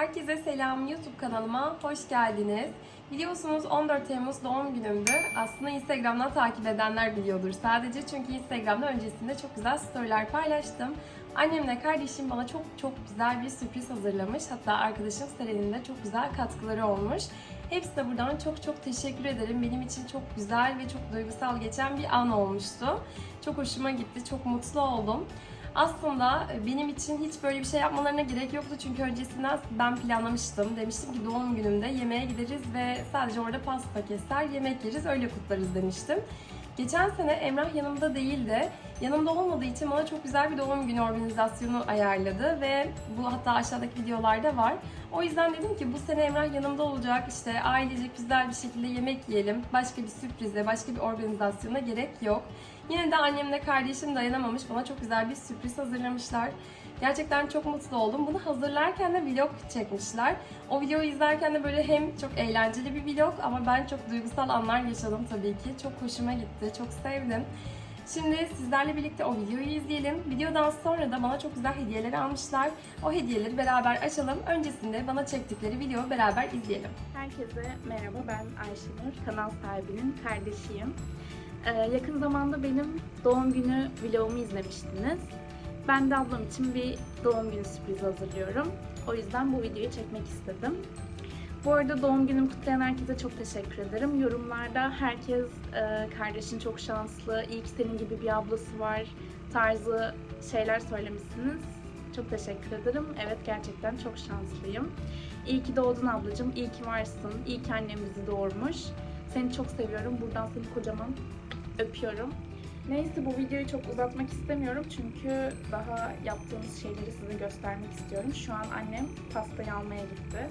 Herkese selam YouTube kanalıma hoş geldiniz. Biliyorsunuz 14 Temmuz doğum günümdü. Aslında Instagram'dan takip edenler biliyordur sadece. Çünkü Instagram'da öncesinde çok güzel storyler paylaştım. Annemle kardeşim bana çok çok güzel bir sürpriz hazırlamış. Hatta arkadaşım Seren'in de çok güzel katkıları olmuş. Hepsine buradan çok çok teşekkür ederim. Benim için çok güzel ve çok duygusal geçen bir an olmuştu. Çok hoşuma gitti, çok mutlu oldum. Aslında benim için hiç böyle bir şey yapmalarına gerek yoktu çünkü öncesinden ben planlamıştım. Demiştim ki doğum günümde yemeğe gideriz ve sadece orada pasta keser, yemek yeriz, öyle kutlarız demiştim. Geçen sene Emrah yanımda değildi. Yanımda olmadığı için bana çok güzel bir doğum günü organizasyonu ayarladı ve bu hatta aşağıdaki videolarda var. O yüzden dedim ki bu sene Emrah yanımda olacak. İşte ailecek güzel bir şekilde yemek yiyelim. Başka bir sürprize, başka bir organizasyona gerek yok. Yine de annemle kardeşim dayanamamış. Bana çok güzel bir sürpriz hazırlamışlar. Gerçekten çok mutlu oldum. Bunu hazırlarken de vlog çekmişler. O videoyu izlerken de böyle hem çok eğlenceli bir vlog ama ben çok duygusal anlar yaşadım tabii ki. Çok hoşuma gitti, çok sevdim. Şimdi sizlerle birlikte o videoyu izleyelim. Videodan sonra da bana çok güzel hediyeler almışlar. O hediyeleri beraber açalım. Öncesinde bana çektikleri videoyu beraber izleyelim. Herkese merhaba, ben Ayşenur, kanal sahibinin kardeşiyim. Ee, yakın zamanda benim doğum günü vlogumu izlemiştiniz. Ben de ablam için bir doğum günü sürprizi hazırlıyorum. O yüzden bu videoyu çekmek istedim. Bu arada doğum günümü kutlayan herkese çok teşekkür ederim. Yorumlarda herkes e, kardeşin çok şanslı, iyi ki senin gibi bir ablası var tarzı şeyler söylemişsiniz. Çok teşekkür ederim. Evet gerçekten çok şanslıyım. İyi ki doğdun ablacığım, iyi ki varsın, iyi ki annem bizi doğurmuş. Seni çok seviyorum. Buradan seni kocaman öpüyorum. Neyse bu videoyu çok uzatmak istemiyorum çünkü daha yaptığımız şeyleri size göstermek istiyorum. Şu an annem pastayı almaya gitti.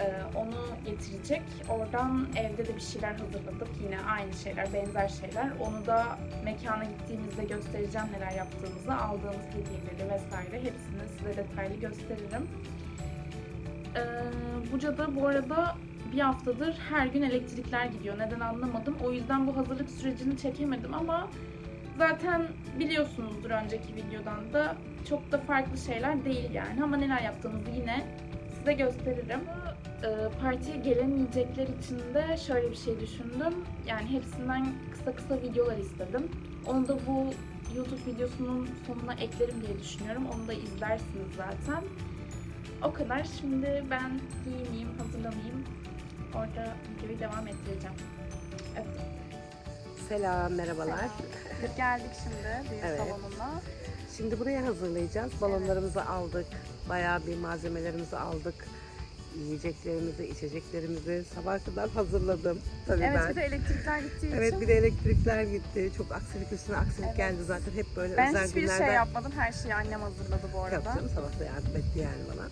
Ee, onu getirecek. Oradan evde de bir şeyler hazırladık. Yine aynı şeyler, benzer şeyler. Onu da mekana gittiğimizde göstereceğim neler yaptığımızı, aldığımız hediyeleri vesaire. Hepsini size detaylı gösteririm. Ee, Buca'da bu arada bir haftadır her gün elektrikler gidiyor. Neden anlamadım. O yüzden bu hazırlık sürecini çekemedim ama zaten biliyorsunuzdur önceki videodan da çok da farklı şeyler değil yani. Ama neler yaptığımızı yine size gösteririm. Ee, partiye gelemeyecekler için de şöyle bir şey düşündüm. Yani hepsinden kısa kısa videolar istedim. Onu da bu YouTube videosunun sonuna eklerim diye düşünüyorum. Onu da izlersiniz zaten. O kadar. Şimdi ben giyineyim, hazırlanayım. Orada videoyu devam ettireceğim. Öptüm. Selam, merhabalar. Biz geldik şimdi düğün Evet. salonuna. Şimdi buraya hazırlayacağız. Balonlarımızı aldık. Bayağı bir malzemelerimizi aldık. Yiyeceklerimizi, içeceklerimizi sabah kadar hazırladım. Tabii Evet ben. bir de elektrikler gittiği Evet için bir de elektrikler gitti. Çok aksilik üstüne aksilik Evet. geldi zaten. Hep böyle ben özel hiçbir günlerde şey yapmadım. Her şeyi annem hazırladı bu arada. yaptım. Sabah da yardım etti yani bana.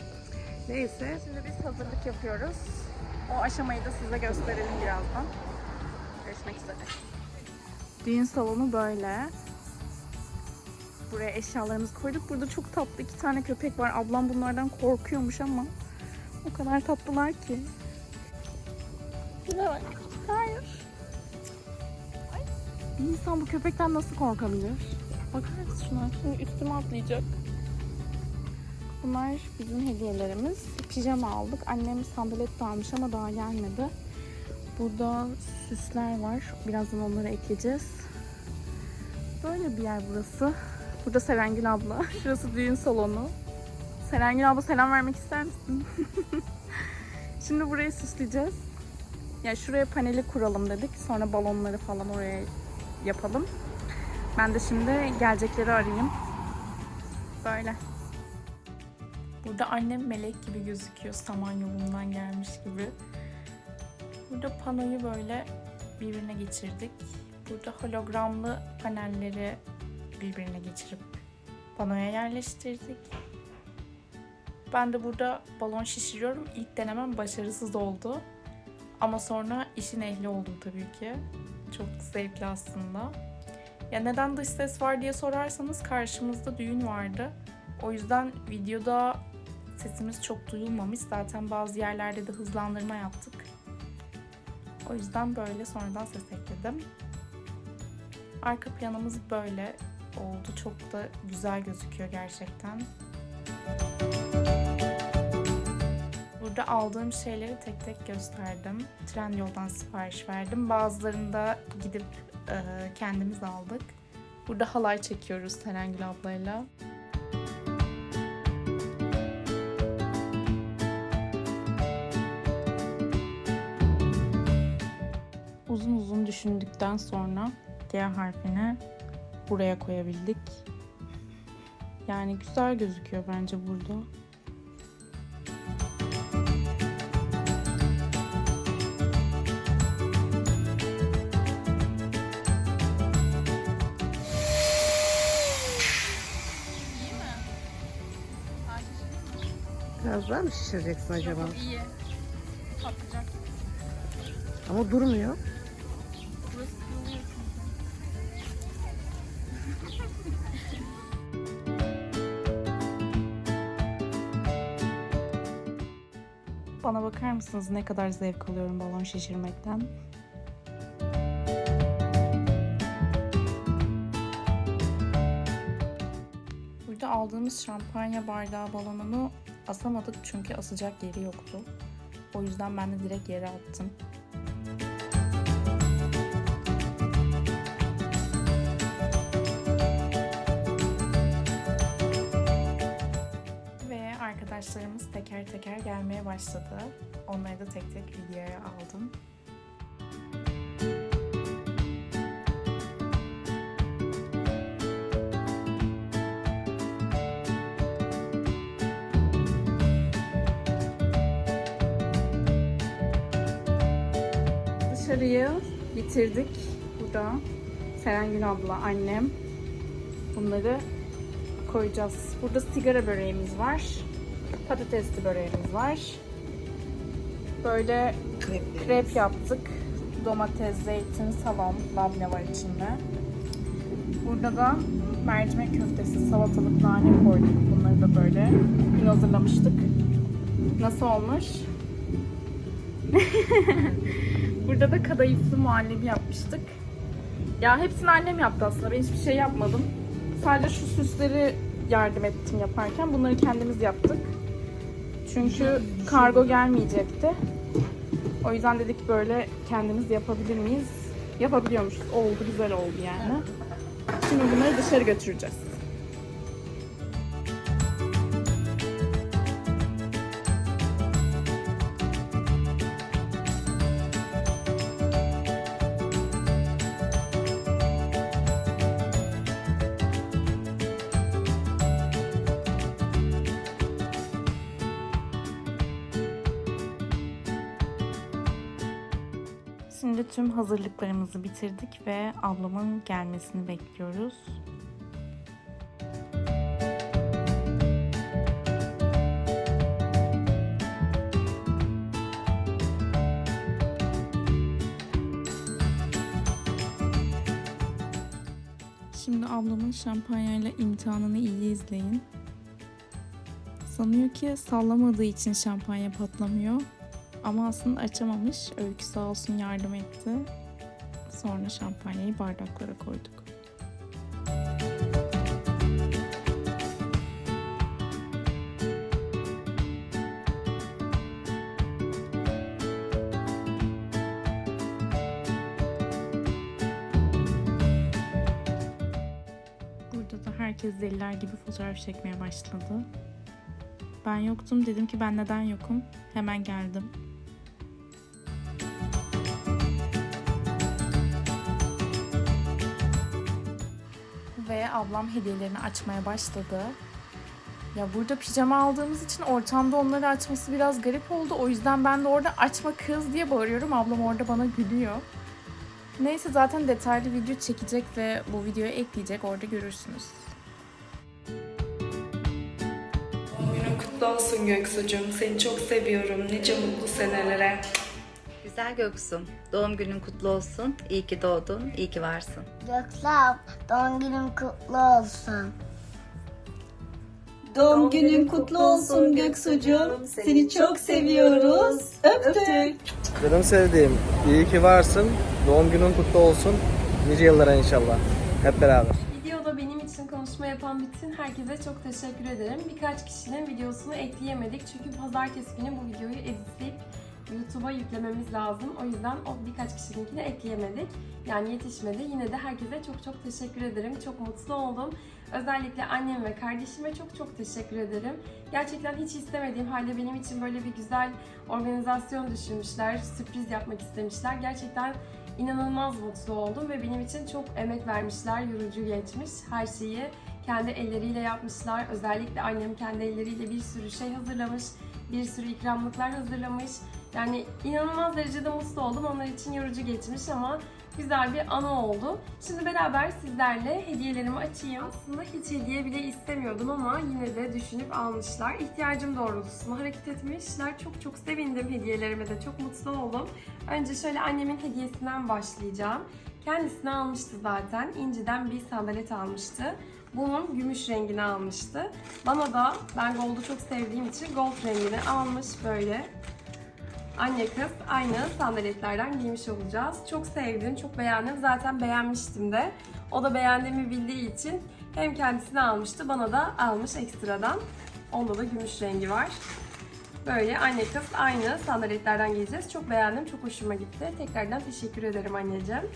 Neyse. Şimdi biz hazırlık yapıyoruz. O aşamayı da size gösterelim birazdan. Görüşmek üzere. Düğün salonu böyle. Buraya eşyalarımızı koyduk. Burada çok tatlı iki tane köpek var. Ablam bunlardan korkuyormuş ama o kadar tatlılar ki. Şuna bak. Hayır. Ay. Bir insan bu köpekten nasıl korkabilir? Bakar mısın şuna? Şimdi üstüme atlayacak. Bunlar bizim hediyelerimiz. Pijama aldık. Annem sandalet almış ama daha gelmedi. Burada süsler var. Birazdan onları ekleyeceğiz. Böyle bir yer burası. Burada Serengil abla. Şurası düğün salonu. Serengil abla selam vermek ister misin? Şimdi burayı süsleyeceğiz. Ya şuraya paneli kuralım dedik. Sonra balonları falan oraya yapalım. Ben de şimdi gelecekleri arayayım. Böyle. Burada annem melek gibi gözüküyor. Samanyolu'ndan gelmiş gibi. Burada panoyu böyle birbirine geçirdik. Burada hologramlı panelleri birbirine geçirip panoya yerleştirdik. Ben de burada balon şişiriyorum. İlk denemem başarısız oldu. Ama sonra işin ehli oldum tabii ki. Çok zevkli aslında. Ya neden dış ses var diye sorarsanız karşımızda düğün vardı. O yüzden videoda sesimiz çok duyulmamış. Zaten bazı yerlerde de hızlandırma yaptık. O yüzden böyle sonradan ses ekledim. Arka planımız böyle oldu. Çok da güzel gözüküyor gerçekten. Burada aldığım şeyleri tek tek gösterdim. Trendyol'dan sipariş verdim. Bazılarını da gidip e, kendimiz aldık. Burada halay çekiyoruz Serengül ablayla. Düşündükten sonra G harfini buraya koyabildik. Yani güzel gözüküyor bence burada. Biraz daha mı şişireceksin acaba? iyi. Patlayacak. Ama durmuyor. Bana bakar mısınız ne kadar zevk alıyorum balon şişirmekten? Burada aldığımız şampanya bardağı balonunu asamadık çünkü asacak yeri yoktu. O yüzden ben de direkt yere attım. Arkadaşlarımız teker teker gelmeye başladı. Onları da tek tek videoya aldım. Dışarıyı bitirdik. Burada Serengül abla, annem. Bunları koyacağız. Burada sigara böreğimiz var. Patatesli böreğimiz var. Böyle krep yaptık. Domates, zeytin, salam, labne var içinde. Burada da mercimek köftesi, salatalık, nane koyduk. Bunları da böyle dün hazırlamıştık. Nasıl olmuş? Burada da kadayıflı muhallebi yapmıştık. Ya hepsini annem yaptı aslında. Ben hiçbir şey yapmadım. Sadece şu süsleri yardım ettim yaparken. Bunları kendimiz yaptık. Çünkü kargo gelmeyecekti. O yüzden dedik böyle kendimiz yapabilir miyiz? Yapabiliyormuşuz. Oldu, güzel oldu yani. Şimdi bunları dışarı götüreceğiz. Tüm hazırlıklarımızı bitirdik ve ablamın gelmesini bekliyoruz. Şimdi ablamın şampanyayla imtihanını iyi izleyin. Sanıyor ki sallamadığı için şampanya patlamıyor. Ama aslında açamamış. Öykü sağ olsun yardım etti. Sonra şampanyayı bardaklara koyduk. Burada da herkes deliler gibi fotoğraf çekmeye başladı. Ben yoktum. Dedim ki ben neden yokum? Hemen geldim. Ablam hediyelerini açmaya başladı. Ya burada pijama aldığımız için ortamda onları açması biraz garip oldu. O yüzden ben de orada açma kız diye bağırıyorum. Ablam orada bana gülüyor. Neyse zaten detaylı video çekecek ve bu videoya ekleyecek. Orada görürsünüz. Günün kutlu olsun Göksu'cum. Seni çok seviyorum. Nice mutlu senelere. Güzel Göksun. Doğum günün kutlu olsun. İyi ki doğdun. iyi ki varsın. Göksav, doğum günün kutlu olsun. Doğum günün kutlu olsun Göksucuğum. Seni çok seviyoruz. Öptük. Canım sevdiğim, iyi ki varsın. Doğum günün kutlu olsun. Nice yıllara inşallah. Hep beraber. Videoda benim için konuşma yapan yapan bütün herkese çok teşekkür ederim. Birkaç kişinin videosunu ekleyemedik çünkü pazartesi günü bu videoyu editleyip YouTube'a yüklememiz lazım. O yüzden o birkaç kişininkini ekleyemedik. Yani yetişmedi. Yine de herkese çok çok teşekkür ederim. Çok mutlu oldum. Özellikle annem ve kardeşime çok çok teşekkür ederim. Gerçekten hiç istemediğim halde benim için böyle bir güzel organizasyon düşünmüşler. Sürpriz yapmak istemişler. Gerçekten inanılmaz mutlu oldum ve benim için çok emek vermişler. Yorucu geçmiş. Her şeyi kendi elleriyle yapmışlar. Özellikle annem kendi elleriyle bir sürü şey hazırlamış. Bir sürü ikramlıklar hazırlamış. Yani inanılmaz derecede mutlu oldum. Onlar için yorucu geçmiş ama güzel bir anı oldu. Şimdi beraber sizlerle hediyelerimi açayım. Aslında hiç hediye bile istemiyordum ama yine de düşünüp almışlar. İhtiyacım doğrultusunda hareket etmişler. Çok çok sevindim hediyelerime de. Çok mutlu oldum. Önce şöyle annemin hediyesinden başlayacağım. Kendisine almıştı zaten. İnciden bir sandalet almıştı. Bunun gümüş rengini almıştı. Bana da ben gold'u çok sevdiğim için gold rengini almış böyle. Anne kız aynı sandaletlerden giymiş olacağız. Çok sevdim, çok beğendim. Zaten beğenmiştim de. O da beğendiğimi bildiği için hem kendisine almıştı, bana da almış ekstradan. Onda da gümüş rengi var. Böyle anne kız aynı sandaletlerden giyeceğiz. Çok beğendim, çok hoşuma gitti. Tekrardan teşekkür ederim anneciğim.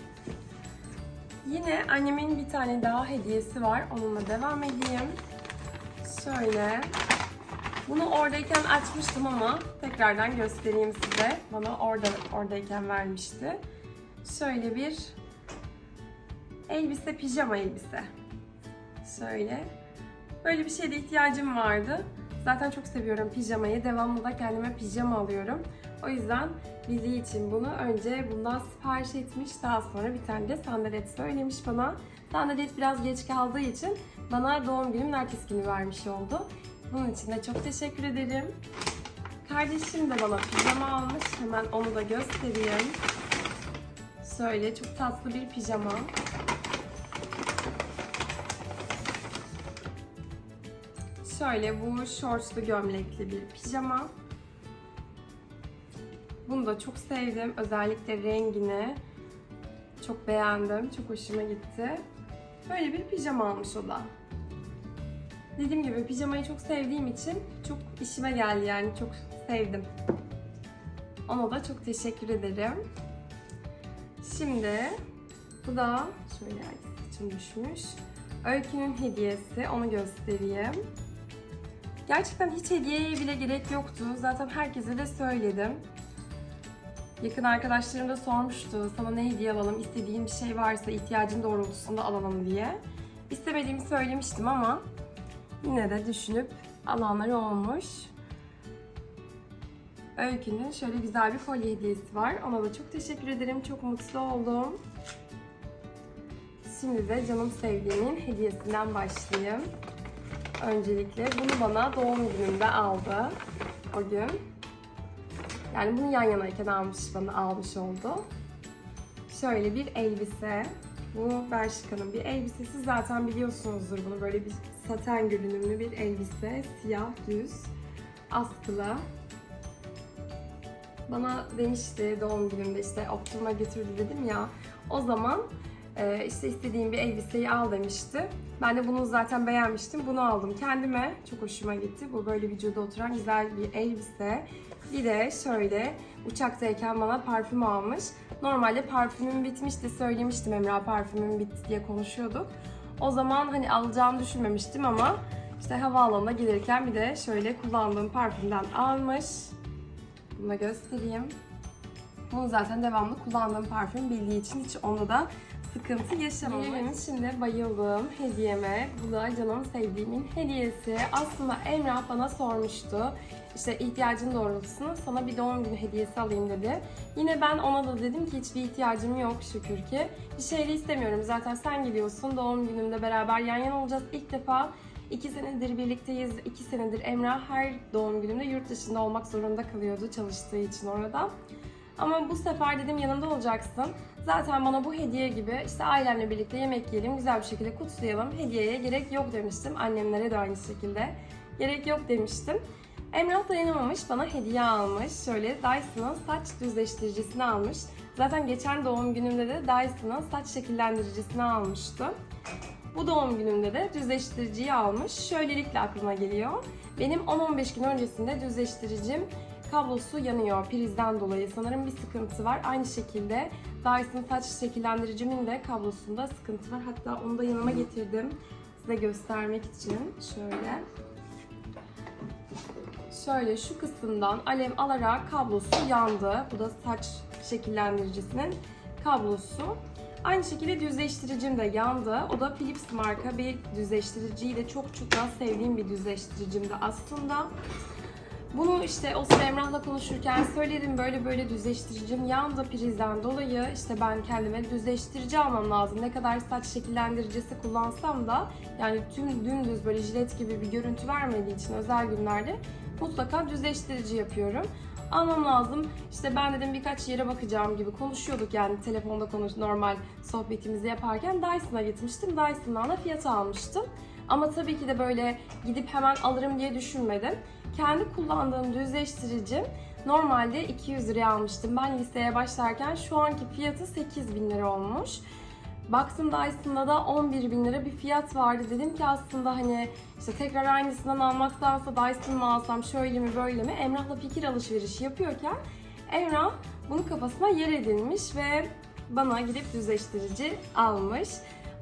Yine annemin bir tane daha hediyesi var. Onunla devam edeyim. Şöyle. Bunu oradayken açmıştım ama tekrardan göstereyim size. Bana orada oradayken vermişti. Şöyle bir elbise, pijama elbise. Şöyle. Böyle bir şeyde ihtiyacım vardı. Zaten çok seviyorum pijamayı. Devamlı da kendime pijama alıyorum. O yüzden bildiği için bunu önce bundan sipariş etmiş. Daha sonra bir tane de sandalet söylemiş bana. Sandalet biraz geç kaldığı için bana doğum günümün ertesi günü vermiş oldu. Bunun için de çok teşekkür ederim. Kardeşim de bana pijama almış. Hemen onu da göstereyim. Şöyle çok tatlı bir pijama. Şöyle bu şortlu gömlekli bir pijama. Bunu da çok sevdim. Özellikle rengini çok beğendim. Çok hoşuma gitti. Böyle bir pijama almış o da. Dediğim gibi pijamayı çok sevdiğim için çok işime geldi yani çok sevdim. Ona da çok teşekkür ederim. Şimdi bu da şöyle saçım düşmüş. Öykünün hediyesi onu göstereyim. Gerçekten hiç hediyeye bile gerek yoktu. Zaten herkese de söyledim. Yakın arkadaşlarım da sormuştu sana ne hediye alalım, istediğin bir şey varsa ihtiyacın doğrultusunda alalım diye. İstemediğimi söylemiştim ama yine de düşünüp alanları olmuş. Öykü'nün şöyle güzel bir kolye hediyesi var. Ona da çok teşekkür ederim. Çok mutlu oldum. Şimdi de canım sevdiğimin hediyesinden başlayayım. Öncelikle bunu bana doğum günümde aldı. O gün. Yani bunu yan yanayken almış bana almış oldu. Şöyle bir elbise. Bu Bershka'nın bir elbisesi. Zaten biliyorsunuzdur bunu. Böyle bir saten görünümlü bir elbise. Siyah, düz, askılı. Bana demişti doğum günümde işte Optimum'a götürdü dedim ya. O zaman e, işte istediğim bir elbiseyi al demişti. Ben de bunu zaten beğenmiştim. Bunu aldım kendime. Çok hoşuma gitti. Bu böyle vücuda oturan güzel bir elbise. Bir de şöyle uçaktayken bana parfüm almış. Normalde parfümüm bitmişti. Söylemiştim Emrah parfümüm bitti diye konuşuyorduk. O zaman hani alacağımı düşünmemiştim ama işte havaalanına gelirken bir de şöyle kullandığım parfümden almış. Bunu göstereyim. Bunu zaten devamlı kullandığım parfüm bildiği için hiç onda da sıkıntı yaşamamış. Şimdi bayıldım hediyeme. Bu da canım sevdiğimin hediyesi. Aslında Emrah bana sormuştu. İşte ihtiyacın doğrultusunda sana bir doğum günü hediyesi alayım dedi. Yine ben ona da dedim ki hiçbir ihtiyacım yok şükür ki. Bir şey istemiyorum. Zaten sen geliyorsun. Doğum günümde beraber yan yana olacağız. İlk defa iki senedir birlikteyiz. İki senedir Emrah her doğum günümde yurt dışında olmak zorunda kalıyordu çalıştığı için orada. Ama bu sefer dedim yanında olacaksın. Zaten bana bu hediye gibi işte ailemle birlikte yemek yiyelim, güzel bir şekilde kutlayalım. Hediyeye gerek yok demiştim. Annemlere de aynı şekilde. Gerek yok demiştim. Emrah dayanamamış, bana hediye almış. Şöyle Dyson'ın saç düzleştiricisini almış. Zaten geçen doğum günümde de Dyson'ın saç şekillendiricisini almıştı. Bu doğum günümde de düzleştiriciyi almış. Şöylelikle aklıma geliyor. Benim 10-15 gün öncesinde düzleştiricim kablosu yanıyor prizden dolayı. Sanırım bir sıkıntı var. Aynı şekilde Dyson saç şekillendiricimin de kablosunda sıkıntı var. Hatta onu da yanıma getirdim size göstermek için. Şöyle. Şöyle şu kısımdan alev alarak kablosu yandı. Bu da saç şekillendiricisinin kablosu. Aynı şekilde düzleştiricim de yandı. O da Philips marka bir düzleştiriciyi de çok çok daha sevdiğim bir düzleştiricimdi aslında. Bunu işte o sıra konuşurken söyledim böyle böyle düzleştiricim yandı prizden dolayı işte ben kendime düzleştirici almam lazım. Ne kadar saç şekillendiricisi kullansam da yani tüm dümdüz böyle jilet gibi bir görüntü vermediği için özel günlerde mutlaka düzleştirici yapıyorum. Almam lazım. İşte ben dedim birkaç yere bakacağım gibi konuşuyorduk yani telefonda konuş normal sohbetimizi yaparken Dyson'a gitmiştim. Dyson'dan da fiyatı almıştım. Ama tabii ki de böyle gidip hemen alırım diye düşünmedim. Kendi kullandığım düzleştiricim normalde 200 liraya almıştım. Ben liseye başlarken şu anki fiyatı 8 bin lira olmuş. Baktım Dyson'da da 11 bin lira bir fiyat vardı. Dedim ki aslında hani işte tekrar aynısından almaktansa Dyson mı alsam şöyle mi böyle mi? Emrah'la fikir alışverişi yapıyorken Emrah bunu kafasına yer edinmiş ve bana gidip düzleştirici almış.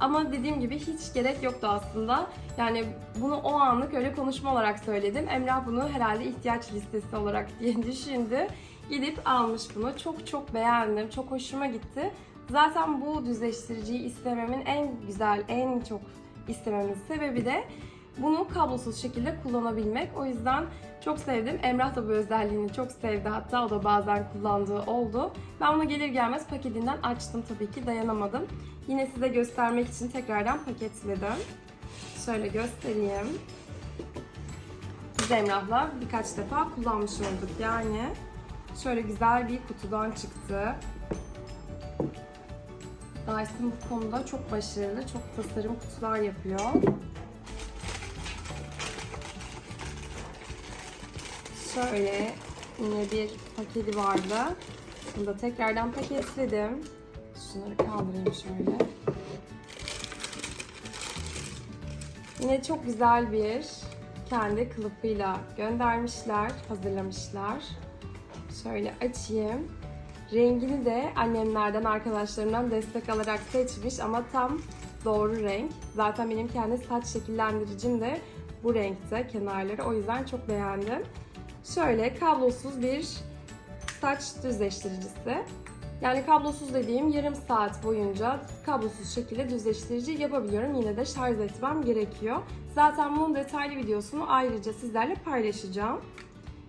Ama dediğim gibi hiç gerek yoktu aslında. Yani bunu o anlık öyle konuşma olarak söyledim. Emrah bunu herhalde ihtiyaç listesi olarak diye düşündü. Gidip almış bunu. Çok çok beğendim. Çok hoşuma gitti. Zaten bu düzleştiriciyi istememin en güzel, en çok istememin sebebi de bunu kablosuz şekilde kullanabilmek. O yüzden çok sevdim. Emrah da bu özelliğini çok sevdi. Hatta o da bazen kullandığı oldu. Ben bunu gelir gelmez paketinden açtım tabii ki dayanamadım. Yine size göstermek için tekrardan paketledim. Şöyle göstereyim. Biz Emrah'la birkaç defa kullanmış olduk yani. Şöyle güzel bir kutudan çıktı. Dyson bu konuda çok başarılı, çok tasarım kutular yapıyor. Şöyle yine bir paketi vardı. Bunu da tekrardan paketledim. Şunları kaldırayım şöyle. Yine çok güzel bir kendi kılıfıyla göndermişler, hazırlamışlar. Şöyle açayım. Rengini de annemlerden, arkadaşlarımdan destek alarak seçmiş ama tam doğru renk. Zaten benim kendi saç şekillendiricim de bu renkte kenarları. O yüzden çok beğendim. Şöyle kablosuz bir saç düzleştiricisi. Yani kablosuz dediğim yarım saat boyunca kablosuz şekilde düzleştirici yapabiliyorum. Yine de şarj etmem gerekiyor. Zaten bunun detaylı videosunu ayrıca sizlerle paylaşacağım.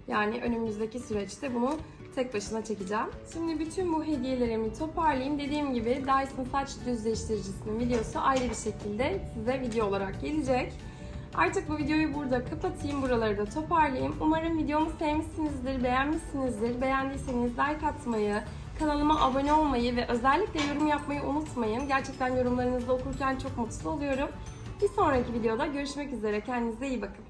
Yani önümüzdeki süreçte bunu tek başına çekeceğim. Şimdi bütün bu hediyelerimi toparlayayım. Dediğim gibi Dyson saç düzleştiricisinin videosu ayrı bir şekilde size video olarak gelecek. Artık bu videoyu burada kapatayım, buraları da toparlayayım. Umarım videomu sevmişsinizdir, beğenmişsinizdir. Beğendiyseniz like atmayı, kanalıma abone olmayı ve özellikle yorum yapmayı unutmayın. Gerçekten yorumlarınızı okurken çok mutlu oluyorum. Bir sonraki videoda görüşmek üzere. Kendinize iyi bakın.